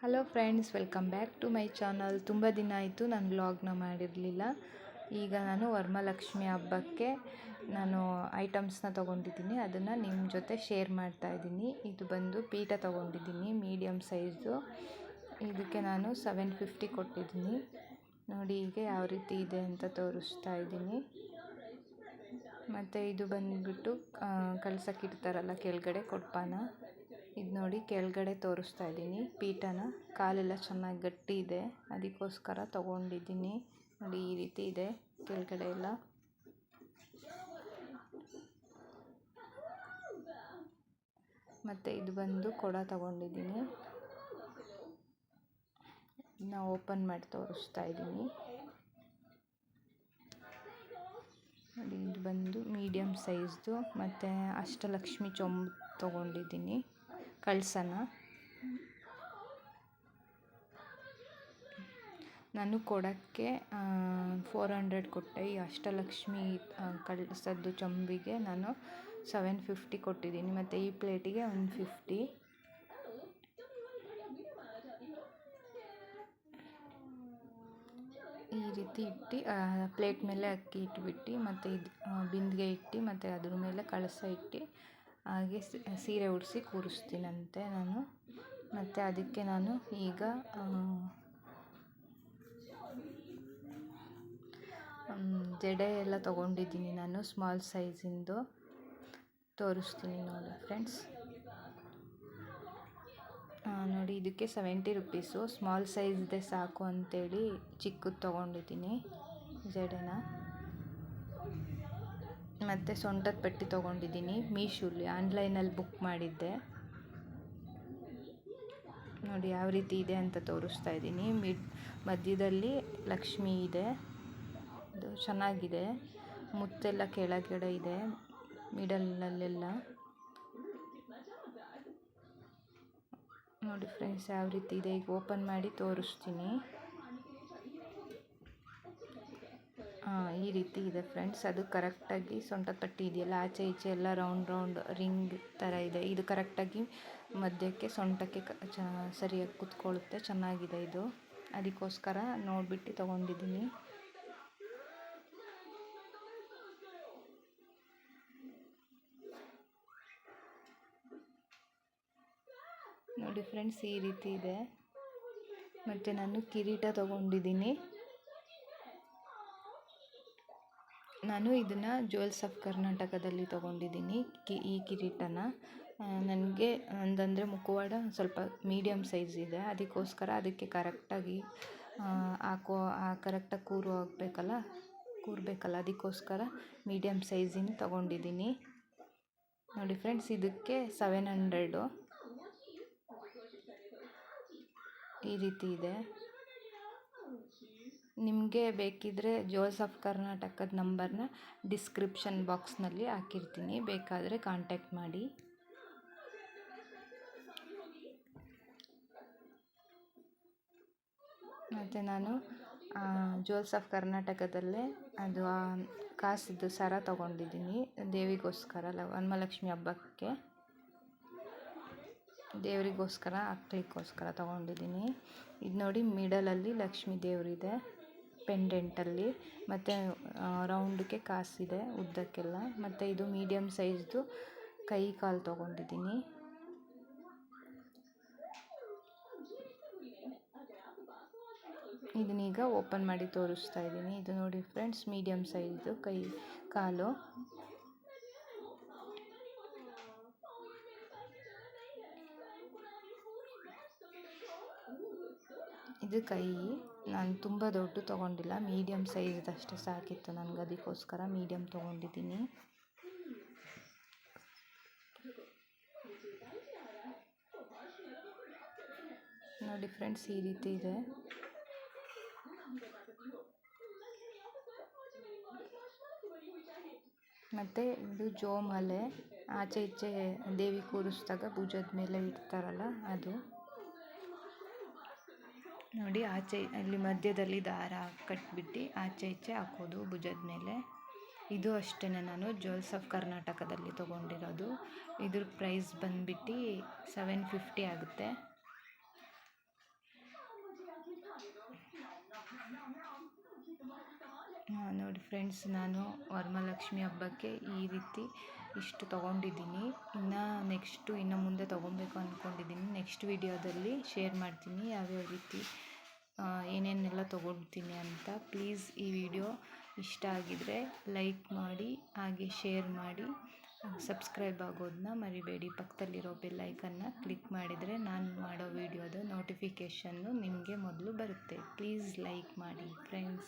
Hello friends welcome back to my channel ತುಂಬ ದಿನ ಆಯಿತು ನಾನು ವ್ಲಾಗ್ನ ಮಾಡಿರಲಿಲ್ಲ. ಈಗ ನಾನು ವರ್ಮಲಕ್ಷ್ಮಿ ಹಬ್ಬಕ್ಕೆ ನಾನು ಐಟಮ್ಸ್ನ ತೊಗೊಂಡಿದ್ದೀನಿ. ಅದನ್ನು ನಿಮ್ಮ ಜೊತೆ ಶೇರ್ ಮಾಡ್ತಾ ಇದ್ದೀನಿ. ಇದು ಬಂದು ಪೀಠ ತೊಗೊಂಡಿದ್ದೀನಿ ಮೀಡಿಯಮ್ ಸೈಜು ಇದಕ್ಕೆ ನಾನು ಸೆವೆನ್ ಫಿಫ್ಟಿ ಕೊಟ್ಟಿದ್ದೀನಿ. ನೋಡಿ ಈಗ ಯಾವ ರೀತಿ ಇದೆ ಅಂತ ತೋರಿಸ್ತಾ ಇದ್ದೀನಿ. ಮತ್ತು ಇದು ಬಂದುಬಿಟ್ಟು ಕಳ್ಸೋಕ್ಕಿಡ್ತಾರಲ್ಲ ಕೆಳಗಡೆ ಕೊಡ್ಪಾನ ಇದು ನೋಡಿ ಕೆಳಗಡೆ ತೋರಿಸ್ತಾ ಇದ್ದೀನಿ. ಪೀಠನ ಕಾಲೆಲ್ಲ ಚೆನ್ನಾಗಿ ಗಟ್ಟಿ ಇದೆ. ಅದಕ್ಕೋಸ್ಕರ ತಗೊಂಡಿದ್ದೀನಿ. ನೋಡಿ ಈ ರೀತಿ ಇದೆ ಕೆಳಗಡೆ ಎಲ್ಲ. ಮತ್ತು ಇದು ಬಂದು ಕೊಡ ತಗೊಂಡಿದ್ದೀನಿ. ನಾ ಓಪನ್ ಮಾಡಿ ತೋರಿಸ್ತಾ ಇದ್ದೀನಿ. ನೋಡಿ ಇದು ಬಂದು ಮೀಡಿಯಮ್ ಸೈಜ್ದು ಮತ್ತು ಅಷ್ಟಲಕ್ಷ್ಮಿ ಚೊಂಬು ತೊಗೊಂಡಿದ್ದೀನಿ. ಕಳಸನ? ನಾನು ಕೊಡೋಕ್ಕೆ ಫೋರ್ ಹಂಡ್ರೆಡ್ ಕೊಟ್ಟೆ. ಈ ಅಷ್ಟಲಕ್ಷ್ಮಿ ಕಳಸದ್ದು ಚೊಂಬಿಗೆ ನಾನು ಸೆವೆನ್ ಫಿಫ್ಟಿ ಕೊಟ್ಟಿದ್ದೀನಿ. ಮತ್ತು ಈ ಪ್ಲೇಟಿಗೆ ಒನ್ ಫಿಫ್ಟಿ ಈ ರೀತಿ ಇಟ್ಟು ಪ್ಲೇಟ್ ಮೇಲೆ ಅಕ್ಕಿ ಇಟ್ಬಿಟ್ಟು, ಮತ್ತು ಇದು ಬಿಂದಿಗೆ ಇಟ್ಟು, ಮತ್ತು ಅದ್ರ ಮೇಲೆ ಕಳಸ ಇಟ್ಟು ಹಾಗೆ ಸೀರೆ ಉಡಿಸಿ ಕೂರಿಸ್ತೀನಂತೆ ನಾನು. ಮತ್ತು ಅದಕ್ಕೆ ನಾನು ಈಗ ಜಡೆ ಎಲ್ಲ ತೊಗೊಂಡಿದ್ದೀನಿ ನಾನು, ಸ್ಮಾಲ್ ಸೈಜಿಂದು. ತೋರಿಸ್ತೀನಿ ನೋಡಿ ಫ್ರೆಂಡ್ಸ್. ನೋಡಿ ಇದಕ್ಕೆ ಸೆವೆಂಟಿ ರುಪೀಸು. ಸ್ಮಾಲ್ ಸೈಜ್ದೆ ಸಾಕು ಅಂತೇಳಿ ಚಿಕ್ಕದು ತೊಗೊಂಡಿದ್ದೀನಿ ಜಡೆನ. ಮತ್ತು ಸೊಂಟದ ಪಟ್ಟಿ ತೊಗೊಂಡಿದ್ದೀನಿ ಮೀಶೋಲಿ ಆನ್ಲೈನಲ್ಲಿ ಬುಕ್ ಮಾಡಿದ್ದೆ. ನೋಡಿ ಯಾವ ರೀತಿ ಇದೆ ಅಂತ ತೋರಿಸ್ತಾ ಇದ್ದೀನಿ. ಮಿಡ್, ಮಧ್ಯದಲ್ಲಿ ಲಕ್ಷ್ಮಿ ಇದೆ. ಇದು ಚೆನ್ನಾಗಿದೆ. ಮುತ್ತೆಲ್ಲ ಕೆಳಗಡೆ ಇದೆ ಮಿಡಲಲ್ಲೆಲ್ಲ ನೋಡಿ ಫ್ರೆಂಡ್ಸ್, ಯಾವ ರೀತಿ ಇದೆ? ಈಗ ಓಪನ್ ಮಾಡಿ ತೋರಿಸ್ತೀನಿ. ಈ ರೀತಿ ಇದೆ ಫ್ರೆಂಡ್ಸ್ ಅದು ಕರೆಕ್ಟಾಗಿ ಸೊಂಟ ಪಟ್ಟಿ ಇದೆಯಲ್ಲ, ಆಚೆ ಈಚೆ ಎಲ್ಲ ರೌಂಡ್ ರೌಂಡ್ ರಿಂಗ್ ಥರ ಇದೆ. ಇದು ಕರೆಕ್ಟಾಗಿ ಮಧ್ಯಕ್ಕೆ ಸೊಂಟಕ್ಕೆ ಸರಿಯಾಗಿ ಕುತ್ಕೊಳ್ಳುತ್ತೆ. ಚೆನ್ನಾಗಿದೆ ಇದು. ಅದಕ್ಕೋಸ್ಕರ ನೋಡಿಬಿಟ್ಟು ತೊಗೊಂಡಿದ್ದೀನಿ. ನೋಡಿ ಫ್ರೆಂಡ್ಸ್ ಈ ರೀತಿ ಇದೆ. ಮತ್ತು ನಾನು ಕಿರೀಟ ತೊಗೊಂಡಿದ್ದೀನಿ. ನಾನು ಇದನ್ನು ಜ್ಯುವೆಲ್ಸ್ ಆಫ್ ಕರ್ನಾಟಕದಲ್ಲಿ ತೊಗೊಂಡಿದ್ದೀನಿ, ಕಿ, ಈ ಕಿರೀಟನ. ನನಗೆ ಒಂದಂದರೆ ಮುಖವಾಡ ಸ್ವಲ್ಪ ಮೀಡಿಯಮ್ ಸೈಜ್ ಇದೆ. ಅದಕ್ಕೋಸ್ಕರ ಅದಕ್ಕೆ ಕರೆಕ್ಟಾಗಿ ಹಾಕೋ ಕರೆಕ್ಟಾಗಿ ಕೂರು ಆಗಬೇಕಲ್ಲ, ಕೂರಬೇಕಲ್ಲ, ಅದಕ್ಕೋಸ್ಕರ ಮೀಡಿಯಮ್ ಸೈಜಿನ ತೊಗೊಂಡಿದ್ದೀನಿ. ನೋಡಿ ಫ್ರೆಂಡ್ಸ್ ಇದಕ್ಕೆ ಸೆವೆನ್ ಹಂಡ್ರೆಡು ಈ ರೀತಿ ಇದೆ. ನಿಮಗೆ ಬೇಕಿದ್ದರೆ ಜೋಸ್ ಆಫ್ ಕರ್ನಾಟಕದ ನಂಬರ್ನ ಡಿಸ್ಕ್ರಿಪ್ಷನ್ ಬಾಕ್ಸ್ನಲ್ಲಿ ಹಾಕಿರ್ತೀನಿ. ಬೇಕಾದರೆ ಕಾಂಟ್ಯಾಕ್ಟ್ ಮಾಡಿ. ಮತ್ತು ನಾನು ಜೋಲ್ಸ್ ಆಫ್ ಕರ್ನಾಟಕದಲ್ಲೇ ಅದು ಕಾಸಿದ್ದು ಸರ ತಗೊಂಡಿದ್ದೀನಿ. ದೇವಿಗೋಸ್ಕರ, ಲ ವರಮಹಾಲಕ್ಷ್ಮಿ ಹಬ್ಬಕ್ಕೆ. ದೇವರಿಗೋಸ್ಕರ ಅಕ್ಕಲಿಕ್ಕೋಸ್ಕರ ತಗೊಂಡಿದ್ದೀನಿ. ಇದು ನೋಡಿ ಮಿಡಲಲ್ಲಿ ಲಕ್ಷ್ಮೀ ದೇವರಿದೆ. ಪೆಂಡೆಂಟಲ್ಲಿ ಮತ್ತು ರೌಂಡಕ್ಕೆ ಕಾಸಿದೆ ಉದ್ದಕ್ಕೆಲ್ಲ. ಮತ್ತು ಇದು ಮೀಡಿಯಮ್ ಸೈಜ್ದು ಕೈ ಕಾಲು ತೊಗೊಂಡಿದ್ದೀನಿ. ಇದನ್ನೀಗ ಓಪನ್ ಮಾಡಿ ತೋರಿಸ್ತಾ ಇದ್ದೀನಿ ಇದು ನೋಡಿ ಫ್ರೆಂಡ್ಸ್ ಮೀಡಿಯಮ್ ಸೈಜ್ದು ಕೈ ಕಾಲು. ಇದು ಕೈ ನಾನು ತುಂಬ ದೊಡ್ಡ ತೊಗೊಂಡಿಲ್ಲ ಮೀಡಿಯಮ್ ಸೈಜ್ದಷ್ಟೇ ಸಾಕಿತ್ತು ನನಗೆ, ಅದಕ್ಕೋಸ್ಕರ ಮೀಡಿಯಮ್ ತೊಗೊಂಡಿದ್ದೀನಿ. ನೋಡಿ ಫ್ರೆಂಡ್ಸ್ ಈ ರೀತಿ ಇದೆ. ಮತ್ತು ಇದು ಜೋಮಲೆ ಆಚೆ ಈಚೆ ದೇವಿ ಕೂರಿಸಿದಾಗ ಭುಜದ ಮೇಲೆ ಇಡ್ತಾರಲ್ಲ ಅದು. ನೋಡಿ ಆಚೆ ಅಲ್ಲಿ ಮಧ್ಯದಲ್ಲಿ ದಾರ ಕಟ್ಬಿಟ್ಟು ಆಚೆ ಈಚೆ ಹಾಕೋದು ಭುಜದ ಮೇಲೆ. ಇದು ಅಷ್ಟೇ ನಾನು ಜ್ಯುವೆಲ್ಸ್ ಆಫ್ ಕರ್ನಾಟಕದಲ್ಲಿ ತೊಗೊಂಡಿರೋದು. ಇದ್ರ ಪ್ರೈಸ್ ಬಂದ್ಬಿಟ್ಟು ಸೆವೆನ್ ಫಿಫ್ಟಿ ಆಗುತ್ತೆ. ನೋಡಿ ಫ್ರೆಂಡ್ಸ್ ನಾನು ವರಮಹಾಲಕ್ಷ್ಮಿ ಹಬ್ಬಕ್ಕೆ ಈ ರೀತಿ ಇಷ್ಟು ತೊಗೊಂಡಿದ್ದೀನಿ. ಇನ್ನು ನೆಕ್ಸ್ಟು ಇನ್ನು ಮುಂದೆ ತೊಗೊಬೇಕು ಅಂದ್ಕೊಂಡಿದ್ದೀನಿ ನೆಕ್ಸ್ಟ್ ವಿಡಿಯೋದಲ್ಲಿ ಶೇರ್ ಮಾಡ್ತೀನಿ ಯಾವ್ಯಾವ ರೀತಿ ಏನೇನೆಲ್ಲ ತೊಗೊಳ್ತೀನಿ ಅಂತ. ಪ್ಲೀಸ್ ಈ ವಿಡಿಯೋ ಇಷ್ಟ ಆಗಿದರೆ ಲೈಕ್ ಮಾಡಿ, ಹಾಗೆ ಶೇರ್ ಮಾಡಿ. ಸಬ್ಸ್ಕ್ರೈಬ್ ಆಗೋದನ್ನ ಮರಿಬೇಡಿ. ಪಕ್ಕದಲ್ಲಿರೋ ಬೆಲ್ ಕ್ಲಿಕ್ ಮಾಡಿದರೆ ನಾನು ಮಾಡೋ ವಿಡಿಯೋದ ನೋಟಿಫಿಕೇಷನ್ನು ನಿಮಗೆ ಮೊದಲು ಬರುತ್ತೆ. ಪ್ಲೀಸ್ ಲೈಕ್ ಮಾಡಿ ಫ್ರೆಂಡ್ಸ್